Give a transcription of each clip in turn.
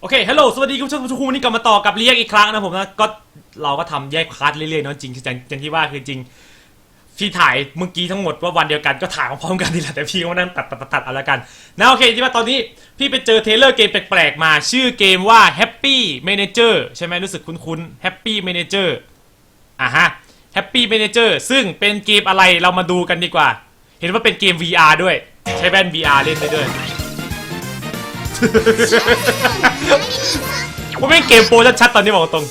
โอเค ฮัลโหล สวัสดีคุณผู้ชมทุกคนวันนี้กลับมาต่อกับเรียกอีกครั้งนะผมนะ ก็เราก็ทำแยกพาร์ทเรื่อยๆเนาะจริงคืออย่างอย่างที่ว่าคือจริงพี่ถ่ายเมื่อกี้ทั้งหมดว่าวันเดียวกันก็ถ่ายพร้อมๆกันนี่แหละแต่พี่ก็มานั่งตัดตัดตัดเอาละกันนะโอเคที่ว่าตอนนี้พี่ไปเจอเทเลอร์เกมแปลกๆมา ชื่อเกมว่า Happy Manager ใช่ไหมรู้สึกคุ้นๆ Happy Manager อะฮะ Happy Manager ซึ่งเป็นเกมอะไรเรามาดูกันดีกว่า เห็นว่าเป็นเกม VR ด้วย ใช้แว่น VR เล่นได้ด้วย ผมเป็นเกมโปรชัดๆตอนนี้บอกตรง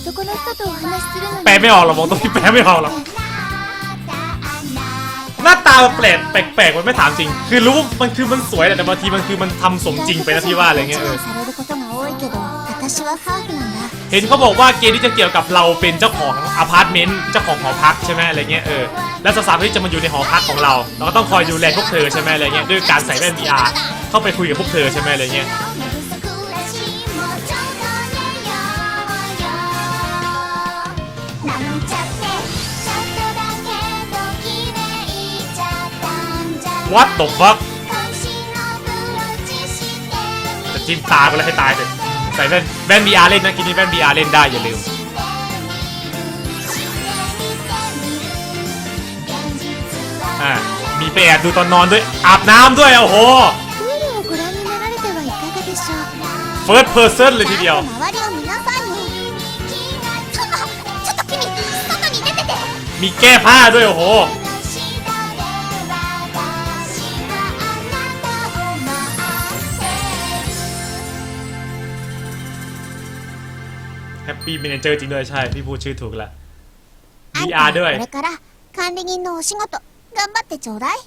男の人とお話しするのに แปลไม่ออกหรอกบอกตรงที่แปลไม่ออกหรอก หน้าตามันแปลกแปลกๆมันไม่ถามจริง คือรู้ว่ามันคือมันสวยแหละแต่บางทีมันคือมันทำสมจริงไปนะพี่ว่าอะไรเงี้ยเออ เห็นเขาบอกว่าเกมนี้จะเกี่ยวกับเราเป็นเจ้าของอพาร์ตเมนต์เจ้าของหอพักใช่ไหมอะไรเงี้ยเออและวสาวๆที่จะมาอยู่ในหอพักของเรา เราก็ต้องคอยดูแลพวกเธอใช่ไหมอะไรเงี้ยด้วยการใส่แว่น VR เข้าไปคุยกับพวกเธอใช่ไหมอะไรเงี้ยวัดตกฟักจะจิ้มตาไปเลยให้ตายเลย ใส่แว่นแว่น VR เล่นนะกินนี่แว่น VR เล่นได้อย่าลืมอ่ามีไปแอบดูตอนนอนด้วยอาบน้ำด้วยโอ้โห First Person เลยทีเดียวมีแก้ผ้าด้วยโอ้โห ปปี้เมนเจอร์จริงด้วยใช่ พี่พูดชื่อถูกแล้ว VR ด้วย これから管理人のお仕事頑張ってちょうだい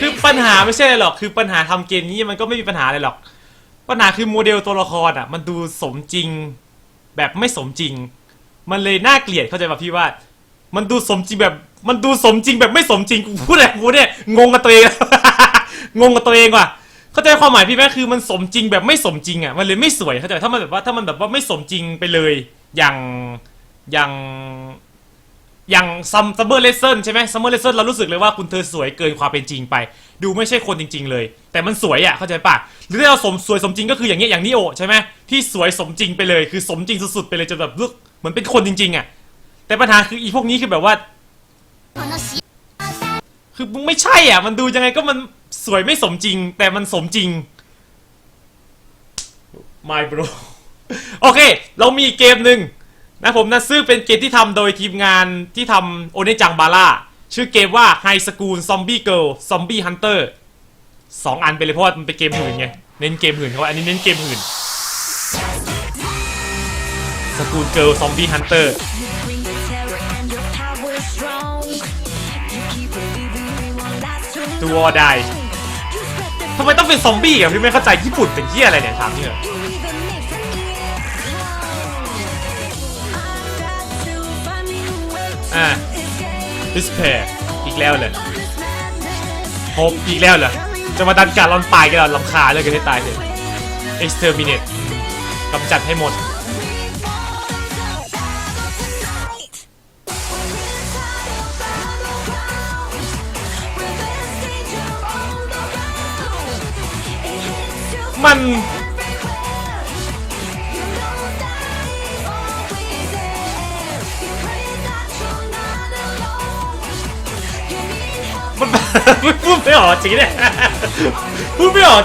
คือปัญหาไม่ใช่อะไรหรอก คือปัญหาทำเกมนี้มันก็ไม่มีปัญหาอะไรหรอก ปัญหาคือโมเดลตัวละครอ่ะ มันดูสมจริง แบบไม่สมจริง มันเลยน่าเกลียดเข้าใจป่ะพี่ว่า มันดูสมจริงแบบ มันดูสมจริงแบบไม่สมจริงกูพูดอะไรกูเนี่ยงงกับตัวเอง งงกับตัวเองว่ะ เข้าใจความหมายพี่ไหมคือมันสมจริงแบบไม่สมจริงอะมันเลยไม่สวยเข้าใจถ้ามันแบบว่าถ้ามันแบบว่าไม่สมจริงไปเลย อย่างอย่างอย่างซัมซัมเบอร์เลสเซนใช่ไหมซัมเบอร์เลสเซนเรารู้สึกเลยว่าคุณเธอสวยเกินความเป็นจริงไป ดูไม่ใช่คนจริง ๆ เลย แต่มันสวยอะเข้าใจปะหรือถ้าเราสมสวยสมจริงก็คืออย่างเงี้ยอย่างนิโอใช่ไหมที่สวยสมจริงไปเลยคือสมจริงสุดๆไปเลยจนแบบลูกเหมือนเป็นคนจริง ๆ อะ แต่ปัญหาคืออีพวกนี้คือแบบว่า คือมึงไม่ใช่อะ มันดูยังไงก็มัน สวยไม่สมจริง แต่มันสมจริง my bro โอเค เรามีอีกเกมหนึ่งนะผมนะซึ่งเป็นเกมที่ทำโดยทีมงานที่ทำโอเนจังบาร่าชื่อเกมว่า High School Zombie Girl Zombie Hunter สองอันไปเลยเพราะว่ามันเป็นเกมหื่นไง เน้นเกมหื่นเขาอันนี้เน้นเกมหื่น School Girl Zombie Hunter You bring the terror and your power is strong. You keep believing we won't last too ตัว long. ได้ You spread the ทำไมต้องเป็นซอมบี้อะพี่ไม่เข้าใจญี่ปุ่นเป็นเหี้ยอะไรเนี่ยถามนี่เหรอ you even make the I've got to find me a way to อ่า escape ดิสเพย์อีกแล้วเลย all this madness. โฮปอีกแล้วเหรอจะมาดันการลอนปลายกันเหรอลำคาญเลยกันให้ตายเลย exterminate กำจัดให้หมด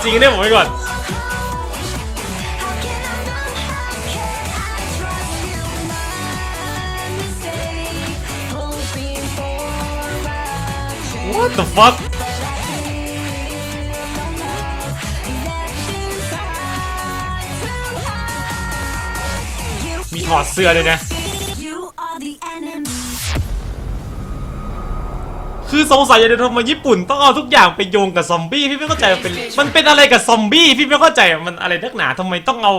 จริงเนี่ยผมไปก่อน what the fuck ถอดเสื้อด้วยนะ คือสงสัยจะทำไมญี่ปุ่นต้องเอาทุกอย่างไปโยงกับซอมบี้พี่ไม่เข้าใจมันเป็นมันเป็นอะไรกับซอมบี้พี่ไม่เข้าใจมันอะไรนักหนาทำไมต้องเอา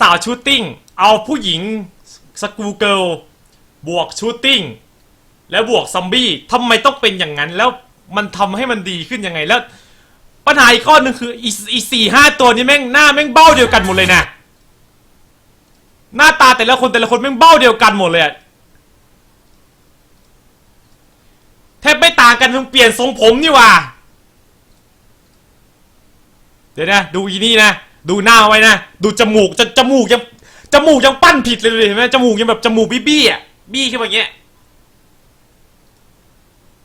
สาวๆชูตติ้งเอาผู้หญิงสกูเกิลบวกชูตติ้งแล้วบวกซอมบี้ทำไมต้องเป็นอย่างนั้นแล้วมันทำให้มันดีขึ้นยังไงแล้วปัญหาอีกข้อหนึ่งคืออีสี่ห้าตัวนี้แม่งหน้าแม่งเบ้าเดียวกันหมดเลยนะ หน้าตาแต่ละคนแต่ละคนแม่งเบ้าเดียวกันหมดเลยอะแทบไม่ต่างกันเพียงเปลี่ยนทรงผมนี่ว่า เดี๋ยวนะ ดูอีนี่นะ ดูหน้าไว้นะ ดูจมูกจะจมูกยังจมูกยังปั้นผิดเลยเห็นไหมจมูกยังแบบจมูกบี้บี้อะบี้ขึ้นมาอย่างเงี้ย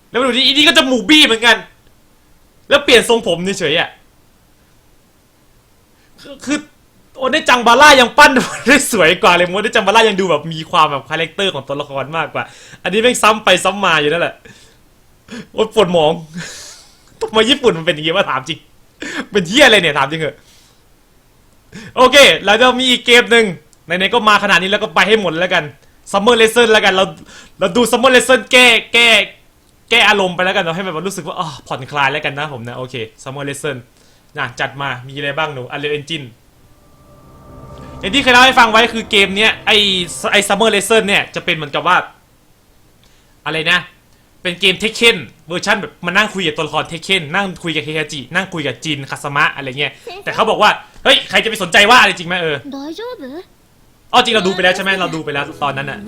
แล้วมาดูที่อีนี่ก็จมูกบี้เหมือนกัน แล้วเปลี่ยนทรงผมเฉยๆอะคือ โอเนจังบาร่ายังปั้นได้สวยกว่าเลยโมเดจังบาร่ายังดูแบบมีความแบบคาแรคเตอร์ของตัวละครมากกว่า อันนี้แม่งซ้ำไปซ้ำมาอยู่นั่นแหละโอ๊ยปวดมองทำไมญี่ปุ่นมันเป็นอย่างงี้วะถามจริง เป็นเที่ยอะไรเนี่ยถามจริงเหอะโอเคเราจะมีอีกเกมหนึ่งไหนๆก็มาขนาดนี้แล้วก็ไปให้หมดแล้วกัน Summer Lesson แล้วกันเราเราดู Summer Lesson แก้แก้แก้อารมณ์ไปแล้วกันเราให้แบบรู้สึกว่าอ๋อผ่อนคลายแล้วกันนะผมนะโอเค Summer Lesson นะจัดมามีอะไรบ้างหนู Unreal Engine อย่างที่เคยเล่าให้ฟังไว้คือเกมเนี้ยไอไอซัมเมอร์เลเซอร์เนี่ยจะเป็นเหมือนกับว่า อะไรนะ เป็นเกมเทคเคนเวอร์ชันแบบมานั่งคุยกับตัวละครเทคเคนนั่งคุยกับเฮคาจินั่งคุยกับจินคาสมะอะไรเงี้ยแต่เขาบอกว่าเฮ้ยใครจะไปสนใจว่าอะไรจริงไหมเอออ๋อจริงเราดูไปแล้วใช่ไหมเราดูไปแล้วตอนนั้นอะ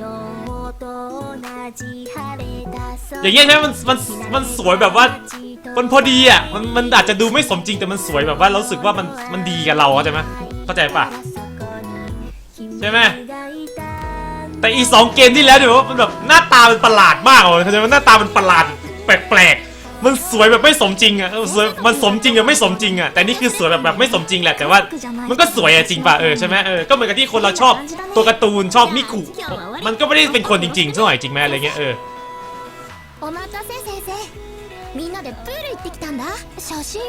อย่างเงี้ยใช่ไหมมันมันมันสวยแบบว่ามันพอดีอะมันมันอาจจะดูไม่สมจริงแต่มันสวยแบบว่าเราสึกว่ามันมันดีกับเราเข้าใจไหมเข้าใจปะ ใช่ไหมแต่อีสองเกมที่แล้วเดี๋ยวมันแบบหน้าตามันประหลาดมากเลยเข้าใจไหมหน้าตามันประหลาดแปลกๆ มันสวยแบบไม่สมจริงอะสวยมันสมจริงกับไม่สมจริงอะแต่นี่คือสวยแบบแบบไม่สมจริงแหละแต่ว่ามันก็สวยอะจริงป่ะเออใช่ไหมเออก็เหมือนกับที่คนเราชอบตัวการ์ตูนชอบมิคุมันก็ไม่ได้เป็นคนจริงๆสักหน่อยจริงไหมอะไรเงี้ยเออ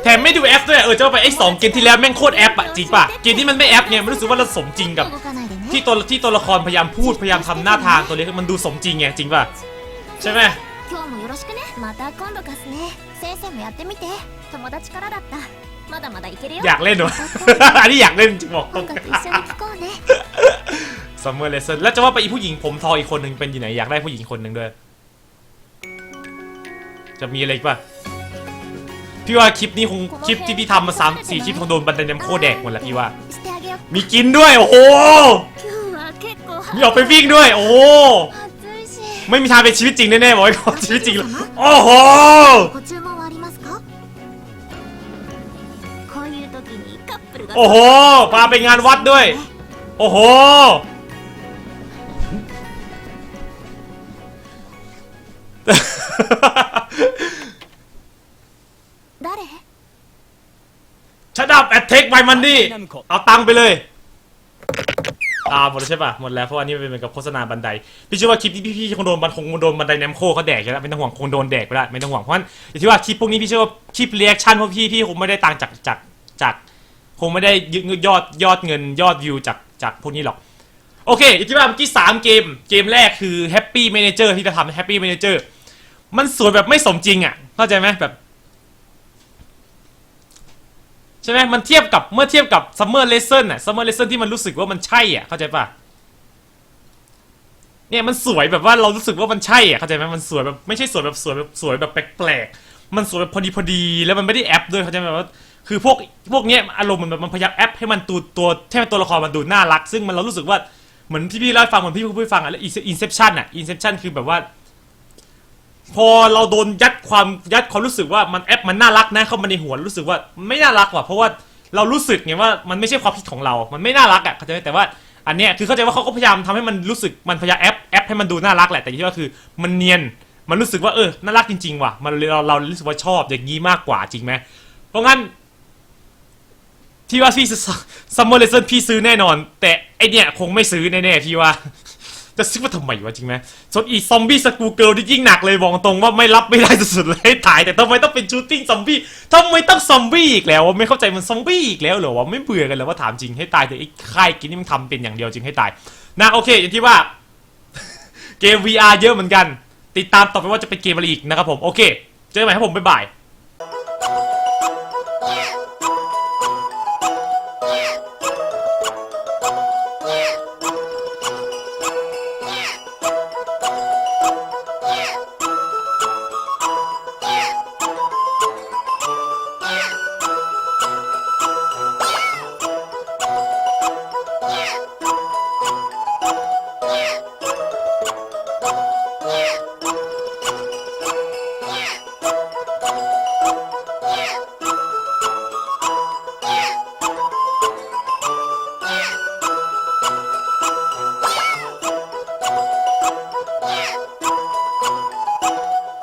แถมไม่ดูแอปด้วยเออจะไปไอ้สองเกมที่แล้วแม่งโคตรแอปอะจริงป่ะเกมที่มันไม่แอปเนี่ยมันรู้สึกว่าเราสมจริงกับ ที่ตัวที่ตัวละครพยายามพูดพยายามทำหน้าทางตัวเล็กมันดูสมจริงไงจริงป่ะใช่ไหม 今日もよろしくねまた今度貸すね先生もやってみて友達からだったまだまだいけるよ อยากเล่นวะ อันนี้อยากเล่นจริงบอกตรง 音楽一緒に聴こうね ซัมเมอร์เลสเซนแล้วจะว่าไปอีผู้หญิงผมทองอีกคนหนึ่งเป็นอยู่ไหนอยากได้ผู้หญิงคนหนึ่งด้วย จะมีอะไรอีกป่ะพี่ว่าคลิปนี้คงคลิปที่พี่ทำมาสามสี่คลิปคงโดนบันไดน้ำโคแดกหมดแหละพี่ว่า してあげよう มีกินด้วยโอ้โห 今日は結構 มีออกไปวิ่งด้วย โอ้โห 暑いし ไม่มีทางเป็นชีวิตจริงแน่ๆบอกไว้ก่อนชีวิตจริงเลยโอ้โห ご注文はありますかこういう時にカップルが โอ้โหพาไปงานวัดด้วย โอ้โห 誰 ชัดดับแอดเทคไ y มันนี่เอาตังค์ไปเลย อ่าหมดแล้วใช่ป่ะหมดแล้วเพราะว่านี่มันเป็นเหมือนกับโฆษณาบันไดพี่เชื่อว่าคลิปที่พี่ๆคงโดนบันคงโดนบันไดแนมโคเขาแดกใช่ไหมไม่ต้องห่วงคงโดนแดกไปแล้วไม่ต้องห่วงเพราะฉะนั้นอย่างที่ว่าคลิปพวกนี้พี่เชื่อว่าคลิปเรีแอคชั่นพวกพี่พี่คงไม่ได้ตังค์จากจากจากคงไม่ได้ยึดยอดยอดเงินยอดวิวจากจากพวกนี้หรอกโอเคอย่างที่ว่าเมื่อกี้สามเกมเกมแรกคือ Happy Manager ที่จะทำ Happy Manager มันสวยแบบไม่สมจริงอะเข้าใจไหมแบบ ใช่ไหมมันเทียบกับเมื่อเทียบกับ Summer Lesson อะ Summer Lesson ที่มันรู้สึกว่ามันใช่อะเข้าใจปะเนี่ยมันสวยแบบว่าเรารู้สึกว่ามันใช่อะเข้าใจไหมมันสวยแบบไม่ใช่สวยแบบสวยแบบสวยแบบแปลกๆมันสวยแบบพอดีพอดีแล้วมันไม่ได้แอปด้วยเข้าใจไหมว่าคือพวกพวกเนี้ยอารมณ์มันแบบมันพยายามแอปให้มันตัวตัวให้มันตัวละครมันดูน่ารัก ซึ่งมันเรารู้สึกว่าเหมือนที่พี่เล่าให้ฟังเหมือนพี่พูดฟังอะแล้วอินเซปชันอะอินเซปชันคือแบบว่า พอเราโดนยัดความยัดความรู้สึกว่ามันแอปมันน่ารักนะเข้ามาในหัวรู้สึกว่าไม่น่ารักว่ะเพราะว่าเรารู้สึกไงว่ามันไม่ใช่ความคิดของเรา มันไม่น่ารักอะเข้าใจไหมแต่ว่าอันเนี้ยคือเข้าใจว่าเขาก็พยายามทำให้มันรู้สึกมันพยายามแอปแอปให้มันดูน่ารักแหละแต่ที่ว่าคือมันเนียนมันรู้สึกว่าเออน่ารักจริงๆว่ะมันเราเรารู้สึกว่าชอบอย่างนี้มากกว่าจริงไหมเพราะงั้นที่ว่าพี่ซัมเมอร์เลเซนพี่ซื้อแน่นอน แต่ไอเนี้ยคงไม่ซื้อแน่ๆพี่ว่า จะซื้อมาทำไมวะจริงไหมส่วนอีซอมบี้สกูเกิลที่ยิ่งหนักเลยบอกตรงว่าไม่รับไม่ได้สุดๆเลยถ่ายแต่ทำไมต้องเป็นชูตติ้งซอมบี้ทำไมต้องซอมบี้อีกแล้ววะไม่เข้าใจมันซอมบี้อีกแล้วเหรอวะไม่เบื่อกันเลยว่าถามจริงให้ตายแต่ไอ้ค่ายกินนี่มันทำเป็นอย่างเดียวจริงให้ตายนะโอเคอย่างที่ว่า เกม VR เยอะเหมือนกัน ติดตามต่อไปว่าจะเป็นเกมอะไรอีกนะครับผมโอเค เจอกันใหม่ครับผมบ๊ายบาย